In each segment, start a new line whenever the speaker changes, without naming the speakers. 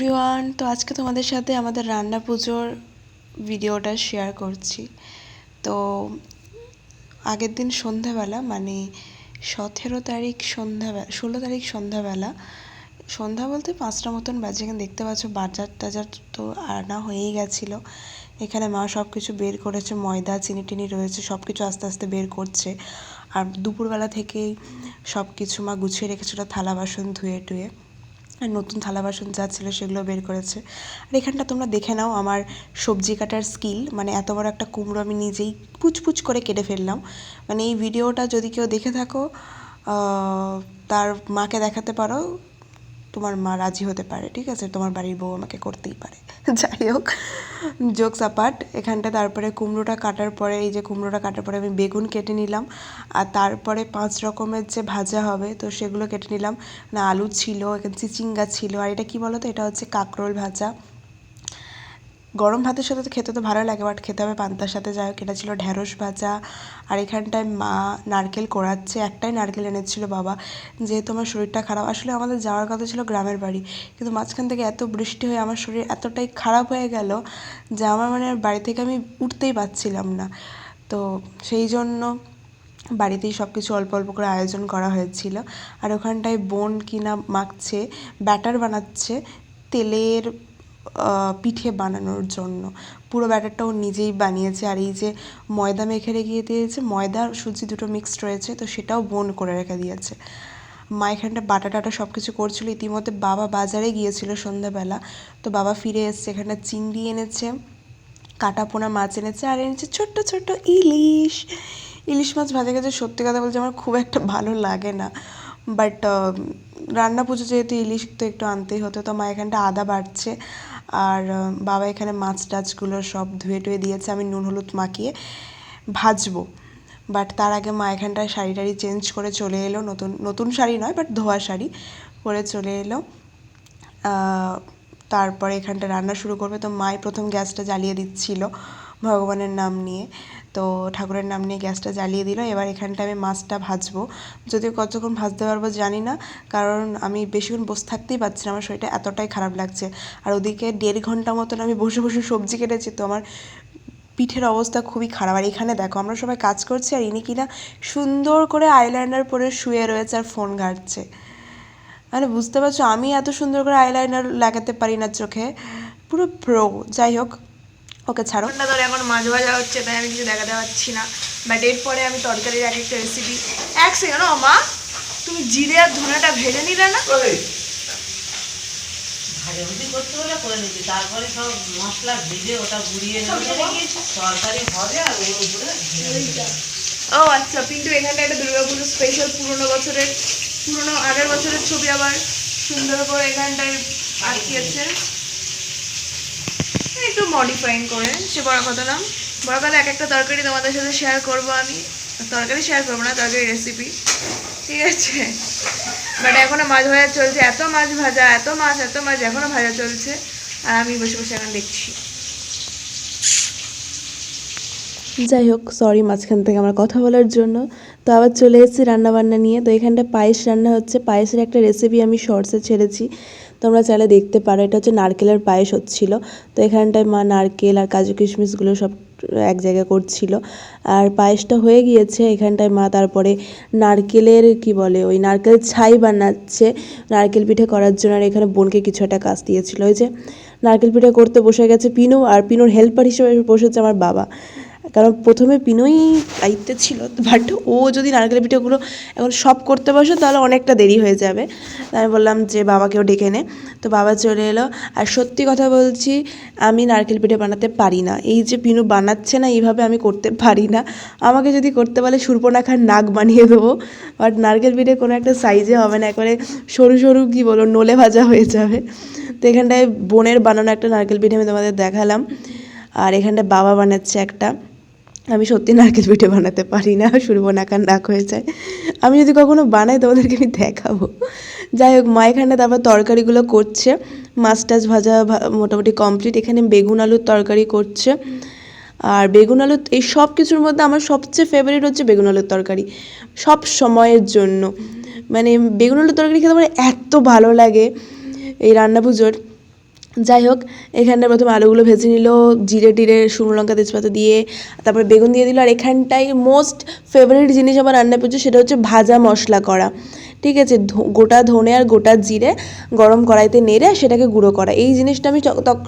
Everyone তো আজকে তোমাদের সাথে আমাদের রান্না পুজোর ভিডিওটা শেয়ার করছি। তো আগের দিন সন্ধ্যাবেলা মানে সতেরো তারিখ সন্ধ্যাবেলা, ষোলো তারিখ সন্ধ্যাবেলা, সন্ধ্যা বলতে পাঁচটা মতন বাজে, এখানে দেখতে পাচ্ছ বাজার টাজার তো আনা হয়েই গেছিল। এখানে মা সব কিছু বের করেছে, ময়দা, চিনি টিনি রয়েছে সব কিছু আস্তে আস্তে বের করছে। আর দুপুরবেলা থেকেই সব কিছু মা গুছিয়ে রেখেছিলো, থালা বাসন ধুয়ে টুয়ে। নতুন থালা বাসন যা ছিল সেগুলো বের করেছে। আর এখানটা তোমরা দেখে নাও আমার সবজি কাটার স্কিল। মানে এত বড় একটা কুমড়ো আমি নিজেই পুচপুচ করে কেটে ফেললাম। মানে এই ভিডিওটা যদি কেউ দেখে থাকো তার মাকে দেখাতে পারো। তোমার মা রাজি হতে পারে, ঠিক আছে? তোমার বাড়ির বউ আমাকে করতেই পারে। যাই হোক জোকস আপার্ট এখানটা তারপরে কুমড়োটা কাটার পরে, এই যে কুমড়োটা কাটার পরে আমি বেগুন কেটে নিলাম। আর তারপরে পাঁচ রকমের যে ভাজা হবে, তো সেগুলো কেটে নিলাম। না, আলু ছিল, এখানে চিচিঙ্গা ছিল, আর এটা কি বলো তো এটা হচ্ছে কাঁকরোল ভাজা। গরম ভাতের সাথে তো খেতে তো ভালো লাগে বাট খেতে হবে পান্তার সাথে। যাই হোক, এটা ছিল ঢ্যাঁড়স ভাজা। আর এখানটায় মা নারকেল কোড়াচ্ছে একটাই নারকেল এনেছিল বাবা। যেহেতু আমার শরীরটা খারাপ, আসলে আমাদের যাওয়ার কথা ছিল গ্রামের বাড়ি। কিন্তু মাঝখান থেকে এত বৃষ্টি হয়ে আমার শরীর এতটাই খারাপ হয়ে গেল যে আমার মানে বাড়ি থেকে আমি উঠতেই পারছিলাম না। তো সেই জন্য বাড়িতেই সব কিছু অল্প অল্প করে আয়োজন করা হয়েছিল। আর ওখানটায় বোন কিনা মাখছে, ব্যাটার বানাচ্ছে, তেলের পিঠে বানানোর জন্য। পুরো ব্যাটারটা ও নিজেই বানিয়েছে। আর এই যে ময়দা মেখে রেখে দিয়েছে, ময়দা আর সুজি দুটো মিক্সড রয়েছে, তো সেটাও বোন করে রেখে দিয়েছে। মা এখানটা বাটা টাটা সব কিছু করছিল। ইতিমধ্যে বাবা বাজারে গিয়েছিল সন্ধ্যাবেলা। তো বাবা ফিরে এসছে, এখানে চিংড়ি এনেছে, কাটা পোনা মাছ এনেছে, আর এনেছে ছোট্ট ছোট্ট ইলিশ। ইলিশ মাছ ভাজা গেছে সত্যি কথা বলছে আমার খুব একটা ভালো লাগে না। বাট রান্না পুজো যেহেতু ইলিশ তো একটু আনতেই হতো, তো মা এখানটা আদা বাড়ছে। আর বাবা এখানে মাছ টাছগুলো সব ধুয়ে টুয়ে দিয়েছে, আমি নুন হলুদ মাখিয়ে ভাজবো। বাট তার আগে মা এখানটায় শাড়ি টাড়ি চেঞ্জ করে চলে এলো, নতুন নতুন শাড়ি নয় বাট ধোয়া শাড়ি পরে চলে এলো। তারপরে এখানটা রান্না শুরু করবে, তো মাই প্রথম গ্যাসটা জ্বালিয়ে দিচ্ছিল ভগবানের নাম নিয়ে। তো ঠাকুরের নাম নিয়ে গ্যাসটা জ্বালিয়ে দিল। এবার এখানটা আমি মাছটা ভাজবো। যদিও কতক্ষণ ভাজতে পারব জানি না, কারণ আমি বেশিক্ষণ বসে থাকতেই পারছি না। আমার শরীরটা এতটাই খারাপ লাগছে। আর ওদিকে দেড় ঘণ্টা মতন আমি বসে বসে সবজি কেটেছি, তো আমার পিঠের অবস্থা খুবই খারাপ। আর এখানে দেখো, আমরা সবাই কাজ করছি আর ইনি কিনা সুন্দর করে আইলাইনার পরে শুয়ে রয়েছে আর ফোন ঘাটছে। মানে বুঝতে পারছ, আমি এত সুন্দর করে আইলাইনার লাগাতে পারি না চোখে। পুরো প্রো, যাই হোক। ওকে ছাড়ো।
না ধরে এখন মাছ ভাজা হচ্ছে তাই আমি কিছু দেখাতে পাচ্ছি না। বাট এরপরে আমি তরকারির এক একটা রেসিপি এক সেকেন্ড ও মা তুমি জিরে আর ধনেটা ভেজে নিলে না?
ভাজাভুজি করতে হলে করে নিবি তারপরে সব মশলা ভেজে ওটা গুঁড়িয়ে তরকারি হবে আর ওর উপরে
ও আচ্ছা পিন্টু এখানটা একটা দুর্গাপুজো স্পেশাল পুরোনো বছরের পুরোনো আগের বছরের ছবি আবার। সুন্দর করে এখানটায় আঁকিয়েছে একটু মডিফাইং করে সে বড় কথা না। বড় কথা, এক একটা তরকারি তোমাদের সাথে শেয়ার করব আমি। তরকারি শেয়ার করব না, তরকারি রেসিপি ঠিক আছে? বাট এখনও মাছ ভাজা চলছে। এত মাছ ভাজা, এত মাছ এত মাছ এখনও ভাজা চলছে। আর আমি বসে বসে এখন দেখছি।
যাই হোক সরি মাঝখান থেকে আমার কথা বলার জন্য। তো আবার চলে এসেছি রান্নাবান্না নিয়ে। তো এখানটা পায়েস রান্না হচ্ছে। পায়েসের একটা রেসিপি আমি শর্টসে ছেড়েছি। তোমরা চাইলে দেখতে পারো, এটা হচ্ছে নারকেলের পায়েস হচ্ছিল। তো এখানটায় মা নারকেল আর কাজু কিশমিশগুলো সব এক জায়গায় করছিল। আর পায়েসটা হয়ে গিয়েছে, এখানটায় মা তারপরে নারকেলের কি বলে, ওই নারকেল ছাই বানাচ্ছে নারকেল পিঠে করার জন্য। আর এখানে বোনকে কিছু একটা কাজ দিয়েছিল, ওই যে নারকেল পিঠে করতে বসে গেছে পিনু, আর পিনুর হেল্পার হিসেবে বসেছে আমার বাবা। কারণ প্রথমে পিনোই দায়িত্বে ছিল বাট ও যদি নারকেল পিঠেগুলো এখন সব করতে বসে, তাহলে অনেকটা দেরি হয়ে যাবে। আমি বললাম যে বাবাকেও ডেকে নে। তো বাবা চলে এলো। আর সত্যি কথা বলছি, আমি নারকেল পিঠে বানাতে পারি না। এই যে পিনু বানাচ্ছে না, এইভাবে আমি করতে পারি না। আমাকে যদি করতে বলে সুর্পনাখার নাক বানিয়ে দেবো বাট নারকেল পিঠে কোনো একটা সাইজে হবে না, একবারে সরু সরু, কী বলো নলে ভাজা হয়ে যাবে। তো এখানটায় বোনের বানানো একটা নারকেল পিঠে আমি তোমাদের দেখালাম। আর এখানটায় বাবা বানাচ্ছে একটা। আমি সত্যি নারকেল পিঠে বানাতে পারি না সুরবনাকার নাক হয়ে যায়। আমি যদি কখনো বানাই তোমাদেরকে আমি দেখাবো। যাই হোক, মা এখানে তারপর তরকারিগুলো করছে। মাছ টাছ ভাজা মোটামুটি কমপ্লিট এখানে বেগুন আলুর তরকারি করছে। আর বেগুন আলু, এই সব কিছুর মধ্যে আমার সবচেয়ে ফেভারিট হচ্ছে বেগুন আলুর তরকারি। সব সময়ের জন্য। মানে বেগুন আলুর তরকারি খেতে আমার এত ভালো লাগে। এই রান্না পুজোর। যাই হোক এখানটা প্রথমে আলুগুলো ভেজে নিল, জিরে টিরে শুকনো লঙ্কা, তেজপাতা দিয়ে, তারপরে বেগুন দিয়ে দিল। আর এখানটায় মোস্ট ফেভারিট জিনিস আমার রান্না পুজো সেটা হচ্ছে ভাজা মশলা করা। ঠিক আছে গোটা ধনে আর গোটা জিরে গরম কড়াইতে নেড়ে সেটাকে গুঁড়ো করা। এই জিনিসটা আমি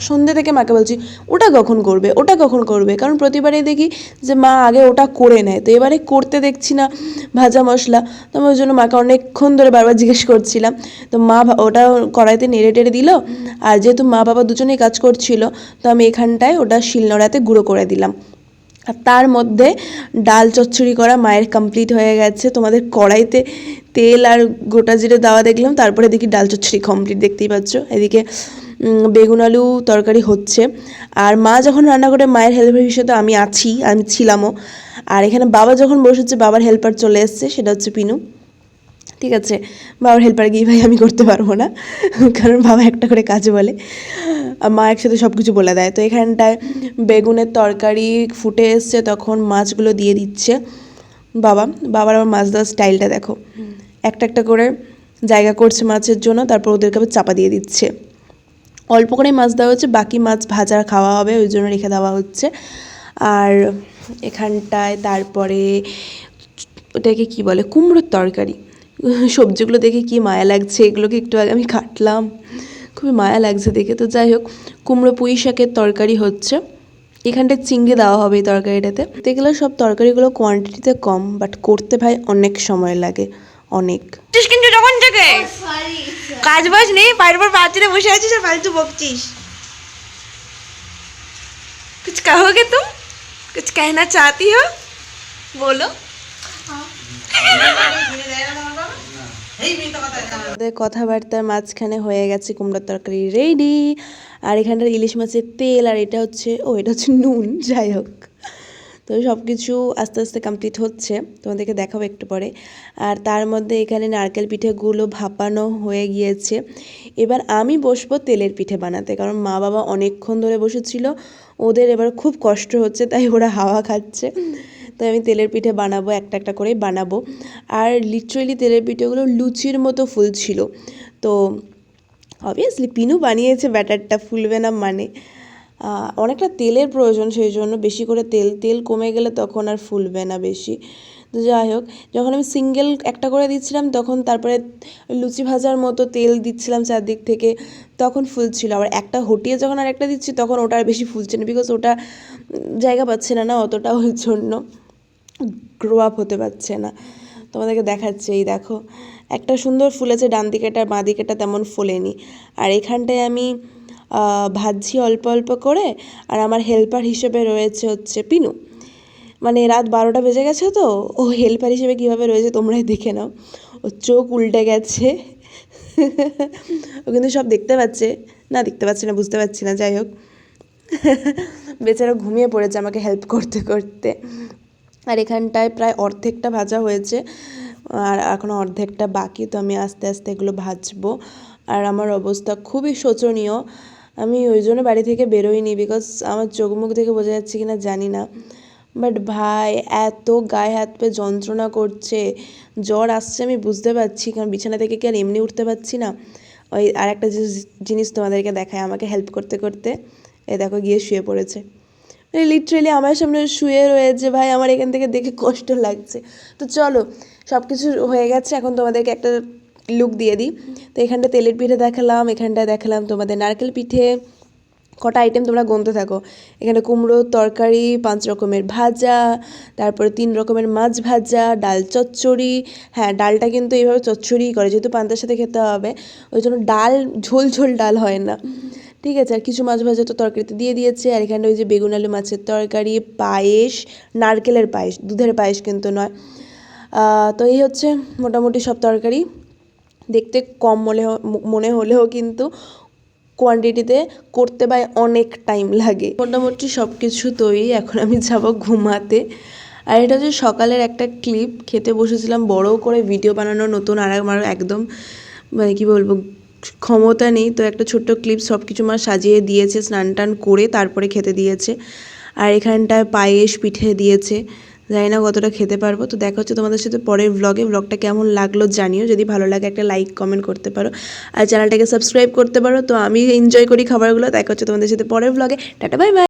সন্ধ্যে থেকে মাকে বলছি, ওটা কখন করবে? ওটা কখন করবে? কারণ প্রতিবারেই দেখি যে মা আগে ওটা করে নেয়। তো এবারে করতে দেখছি না ভাজা মশলা। তো আমি ওই জন্য মাকে অনেকক্ষণ ধরে বারবার জিজ্ঞেস করছিলাম। তো মা ওটা কড়াইতে নেড়ে টেড়ে দিল। আর যেহেতু মা বাবা দুজনেই কাজ করছিল, তো আমি এখানটায় ওটা শিলনোড়াতে গুঁড়ো করে দিলাম। আর তার মধ্যে ডাল চচ্চড়ি করা মায়ের কমপ্লিট হয়ে গেছে। তোমাদের কড়াইতে তেল আর গোটা জিরে দেওয়া দেখলাম, তারপরে দেখি ডাল চচ্চড়ি কমপ্লিট দেখতেই পাচ্ছ। এদিকে বেগুন আলু তরকারি হচ্ছে। আর মা যখন রান্না করে মায়ের হেল্পার হিসেবে আমি আছি, আমি ছিলামও। আর এখানে বাবা যখন বসেছে, বাবার হেল্পার চলে এসছে, সেটা হচ্ছে পিনু। ঠিক আছে, বাবার হেল্পার গিয়ে ভাই আমি করতে পারব না। কারণ বাবা একটা করে কাজ বলে মা একসাথে সব কিছু বলে দেয়। তো এখানটায় বেগুনের তরকারি ফুটে এসছে, তখন মাছগুলো দিয়ে দিচ্ছে বাবা। বাবার আবার মাছ দেওয়ার স্টাইলটা দেখো। একটা একটা করে জায়গা করছে মাছের জন্য, তারপর ওদেরকে আবার চাপা দিয়ে দিচ্ছে। অল্প করেই মাছ দেওয়া হচ্ছে, বাকি মাছ ভাজা খাওয়া হবে, ওই জন্য রেখে দেওয়া হচ্ছে। আর এখানটায় তারপরে ওটাকে কি বলে? কুমড়োর তরকারি। সবজিগুলো দেখে কি মায়া লাগছে এগুলোকে একটু আগে আমি কাটলাম খুবই মায়া লাগছে দেখে তো যাই হোক কুমড়ো পুঁই শাকের তরকারি হচ্ছে এখানটায় চিংড়ি দেওয়া হবে এই তরকারিটাতে দেখলে সব তরকারিগুলো কোয়ান্টিটিতে কম বাট করতে ভাই অনেক সময় লাগে অনেক
বকছিস কিন্তু তখন থেকে কাজ বাজ নেই পায়ের পর পাঁচরে বসে আছিস আর ফালতু বকছিস कुछ कहोगे तुम कुछ कहना चाहती हो बोलो
আমাদের কথাবার্তার মাঝখানে হয়ে গেছে কুমড়োর তরকারি রেডি আর এখানটার ইলিশ মাছের তেল, আর এটা হচ্ছে, ও, এটা হচ্ছে নুন, যাই হোক। তো সব কিছু আস্তে আস্তে কমপ্লিট হচ্ছে। তোমাদেরকে দেখাবো একটু পরে। আর তার মধ্যে এখানে নারকেল পিঠেগুলো ভাপানো হয়ে গিয়েছে। এবার আমি বসবো তেলের পিঠে বানাতে, কারণ মা বাবা অনেকক্ষণ ধরে বসেছিল। ওদের এবার খুব কষ্ট হচ্ছে, তাই ওরা হাওয়া খাচ্ছে। তাই আমি তেলের পিঠে বানাবো, একটা একটা করেই বানাবো। আর লিটারেলি তেলের পিঠেগুলো লুচির মতো ফুলছিল তো অবভিয়াসলি পিনু বানিয়েছে, ব্যাটারটা ফুলবে না মানে। অনেকটা তেলের প্রয়োজন সেই জন্য বেশি করে তেল তেল কমে গেলে তখন আর ফুলবে না বেশি। তো যাই হোক, যখন আমি সিঙ্গেল একটা করে দিচ্ছিলাম, তখন তারপরে লুচি ভাজার মতো তেল দিচ্ছিলাম চারদিক থেকে, তখন ফুলছিল আবার একটা হটিয়ে যখন আর একটা দিচ্ছি, তখন ওটা আর বেশি ফুলছে না বিকজ ওটা জায়গা পাচ্ছে না না অতটা ওই জন্য। গ্রো আপ হতে পারছে না। তোমাদেরকে দেখাচ্ছে, এই দেখো। একটা সুন্দর ফুলেছে ডান দিকেটা, বাঁ দিকেটা তেমন ফোলেনি। আর এখানটায় আমি ভাজছি অল্প অল্প করে, আর আমার হেল্পার হিসেবে রয়েছে হচ্ছে পিনু। মানে রাত বারোটা বেজে গেছে তো, ও হেল্পার হিসেবে কীভাবে রয়েছে তোমরাই দেখে নাও। ও চোখ উল্টে গেছে। ও কিন্তু সব দেখতে পাচ্ছে। না, দেখতে পাচ্ছে না, বুঝতে পারছি না, যাই হোক। বেচারা ঘুমিয়ে পড়েছে আমাকে হেল্প করতে করতে। আর এখানটায় প্রায় অর্ধেকটা ভাজা হয়েছে। আর এখনও অর্ধেকটা বাকি, তো আমি আস্তে আস্তে এগুলো ভাজবো। আর আমার অবস্থা খুবই শোচনীয়। আমি ওই জন্য বাড়ি থেকে বেরোইনি বিকজ আমার চোখ মুখ দেখে বোঝা যাচ্ছে কি না জানি না। বাট ভাই, এত গায়ে হাত পে যন্ত্রণা করছে। জ্বর আসছে আমি বুঝতে পারছি, কারণ বিছানা থেকে কি আর এমনি উঠতে পারছি না? ওই আর একটা জিনিস তোমাদেরকে দেখায় আমাকে হেল্প করতে করতে। এ দেখো গিয়ে শুয়ে পড়েছে। মানে লিটারেলি আমার সামনে শুয়ে রয়েছে, ভাই, আমার এখান থেকে দেখে কষ্ট লাগছে। তো চলো সব কিছু হয়ে গেছে, এখন তোমাদেরকে একটা লুক দিয়ে দিই। তো এখানটা তেলের পিঠে দেখালাম এখানটা দেখালাম তোমাদের নারকেল পিঠে। কটা আইটেম তোমরা গুনতে থাকো। এখানে কুমড়ো, তরকারি, পাঁচ রকমের ভাজা, তারপরে তিন রকমের মাছ ভাজা, ডাল চচ্চড়ি। হ্যাঁ ডালটা কিন্তু এইভাবে চচ্চড়িই করে, যেহেতু পান্তার সাথে খেতে হবে। ওই জন্য ডাল, ঝোল ঝোল ডাল হয় না। ঠিক আছে, আর কিছু মাছ ভাজা তো তরকারিতে দিয়ে দিয়েছে, আর এখানে ওই যে বেগুন আলু মাছের তরকারি, পায়েস, নারকেলের পায়েস, দুধের পায়েস কিন্তু নয়। তো এই হচ্ছে মোটামুটি সব তরকারি। দেখতে কম মনে মনে হলেও কিন্তু কোয়ান্টিটিতে করতে পাই অনেক টাইম লাগে। মোটামুটি সব কিছু তৈরি, এখন আমি যাব ঘুমাতে। আর এটা হচ্ছে সকালের একটা ক্লিপ খেতে বসেছিলাম বড় করে ভিডিও বানানো, নতুন, আর আমার একদম মানে কি বলব ক্ষমতা নেই, তো একটা ছোট্ট ক্লিপ সব কিছু মা সাজিয়ে দিয়েছে, স্নান টান করে তারপরে খেতে দিয়েছে। আর এখানটায় পায়েস পিঠে দিয়েছে। জানি না কতটা খেতে পারব। তো দেখা হচ্ছে তোমাদের সাথে পরের ব্লগে ব্লগটা কেমন লাগল জানিও। যদি ভালো লাগে একটা লাইক কমেন্ট করতে পারো। আর চ্যানেলটাকে সাবস্ক্রাইব করতে পারো। তো আমি এনজয় করি খাবারগুলো। দেখা হচ্ছে তোমাদের সাথে পরের ব্লগে টাটা বাই বাই